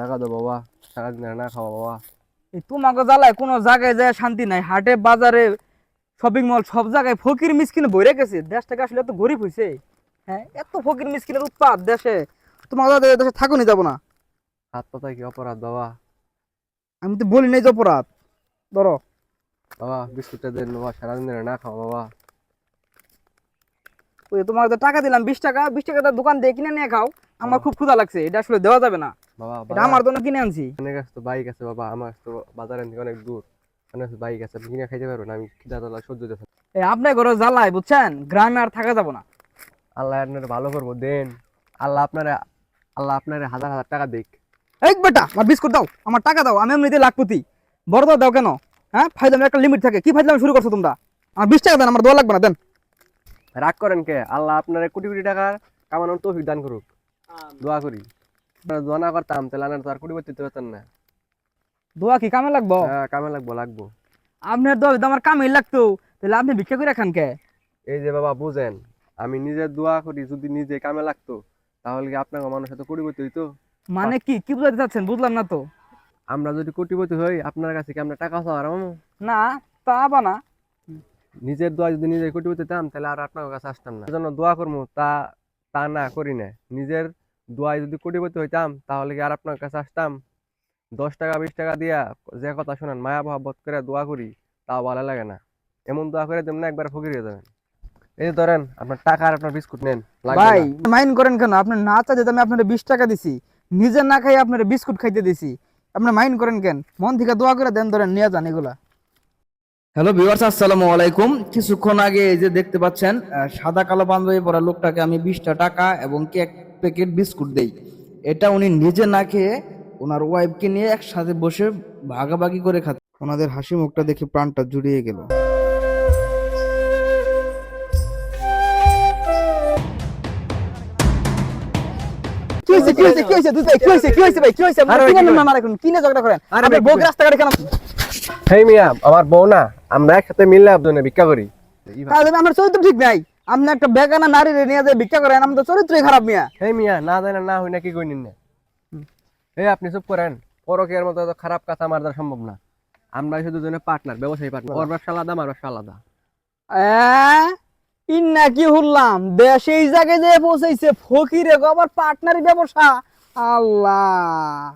টাকা দাও বাবা না খাওয়া বাবা। এই তোমাকে জ্বালায় কোনো জায়গায় যায় শান্তি নাই। হাটে বাজারে শপিং মল সব জায়গায় ফকির মিসকিনে বইরে গেছে। দেশটাকে আসলে এত গরিব হয়েছে হ্যাঁ এত ফকির মিসকিনের উৎপাদ দেশে। থাকুনি যাব না। হাত পাতা কি অপরাধ বাবা? আমি তো বলি নাই যে অপরাধ। ধরো। বাবা বিস্কুটটা দেন বাবা সারাদিন না খাওয়া বাবা। ওই তোমাকে তো টাকা দিলাম বিশ টাকা বিশ টাকা দোকান দিয়ে কিনে নিয়ে খাও। আমার খুব ক্ষুধা লাগছে এটা আসলে দেওয়া যাবে না। বাবা আমার জন্য কিনে আনছি। অনেক কাছে তো বাইক আছে বাবা আমার তো বাজারের থেকে অনেক দূর। অনেক বাইক আছে কিনে খাইতে পারবেন আমি খিদা তোলা সহ্য দিতে এই আপনার ঘরে জ্বালায় বুঝছেন? গ্রামে আর থাকা যাব না। আল্লাহ আপনার ভালো করব দেন। আল্লাহ আপনারে আল্লাহ আপনারে হাজার হাজার টাকা দিক। এই বেটা আমার বিস্কুট দাও আমার টাকা দাও আমি এমনিতে লাখপতি। বড় দাও দাও কেন? হ্যাঁ? ফাইদামের একটা লিমিট থাকে। কি ফাইদাম শুরু করছ তোমরা? আমার বিশ টাকা দেন আমার দোয়া লাগবে না দেন। রাগ করেন কে? আল্লাহ আপনার কোটি কোটি টাকার কামানোর তৌফিক দান করুক। দোয়া করি। দোয়া না করতাম তাহলে আনার তো আর কোটি না। দোয়া কি কামে লাগবো? হ্যাঁ কামে লাগবো লাগবো। আপনার দোয়া আমার কামে লাগতো তাহলে আপনি ভিক্ষা করে খান কে? এই যে বাবা বুঝেন আমি নিজে দোয়া করি যদি নিজে কামে লাগতো তাহলে কি আপনাকে মানুষের কোটিপতি হইতো? মানে কি কি বুঝাতে চাচ্ছেন? বুঝলাম না তো। আমরা যদি কোটিপতি হই আপনার কাছে কি আমরা টাকা চাওয়ার? না তা বানা নিজের দোয়া যদি নিজে কোটিপতি হতাম তাহলে আর আপনার কাছে আসতাম না। জন্য দোয়া করব তা তা না করি না। নিজের দোয়ায় যদি কোটিপতি হইতাম তাহলে কি আর আপনার কাছে আসতাম? দশ টাকা বিশ টাকা দিয়া যে কথা শোনেন মায়া মহাব্বত করে দোয়া করি তাও ভালো লাগে না। এমন দোয়া করে তেমন একবার ফকির হয়ে যাবেন। এই যে ধরেন আপনার টাকা আর আপনার বিস্কুট নেন ভাই। মাইন্ড করেন কেন? আপনি না চাইতে আমি আপনার বিশ টাকা দিছি নিজে না খাই আপনার বিস্কুট খাইতে দিছি। আপনি মাইন্ড করেন কেন? মন থেকে দোয়া করে দেন ধরেন নিয়ে যান এগুলা। হ্যালো ভিউয়ার্স আসসালামু আলাইকুম। কিছুক্ষণ আগে এই যে দেখতে পাচ্ছেন সাদা কালো পাঞ্জাবি পরা লোকটাকে আমি বিশটা টাকা এবং কি এক প্যাকেট বিস্কুট দেই। এটা উনি নিজে না খেয়ে ওনার ওয়াইফকে নিয়ে একসাথে বসে ভাগাভাগি করে খাচ্ছে। ওনাদের হাসি মুখটা দেখে প্রাণটা জুড়িয়ে গেল। কি হয়েছে কি হয়েছে কি হয়েছে দুধ ভাই কি হয়েছে কি হয়েছে ভাই কি হয়েছে আরে ভাই, কিনে কি না মারা কিনে ঝগড়া করেন। আরে আপনি ভাই, বউ কি রাস্তাঘাটে কেন? হেই মিয়া আমার বউ না আমরা একসাথে মিললে আপনার ভিক্ষা করি। তাহলে আমার চরিত্র ঠিক নাই। আপনি একটা বেগানা নারী রে নিয়ে যে ভিক্ষা করেন আমাদের চরিত্রই খারাপ মিয়া। হেই মিয়া না জানে না হই না কি কই নিন না এই আপনি চুপ করেন। পরকের মতো এত খারাপ কাজ আমার দ্বারা সম্ভব না। আমরা শুধু দুজনে পার্টনার ব্যবসায়ী পার্টনার ওর ব্যবসা আলাদা আমার ব্যবসা আলাদা। ইন্না কি হলাম দেশে এই জায়গায় যে পৌঁছাইছে ফকিরে আবার পার্টনারি ব্যবসা। আল্লাহ।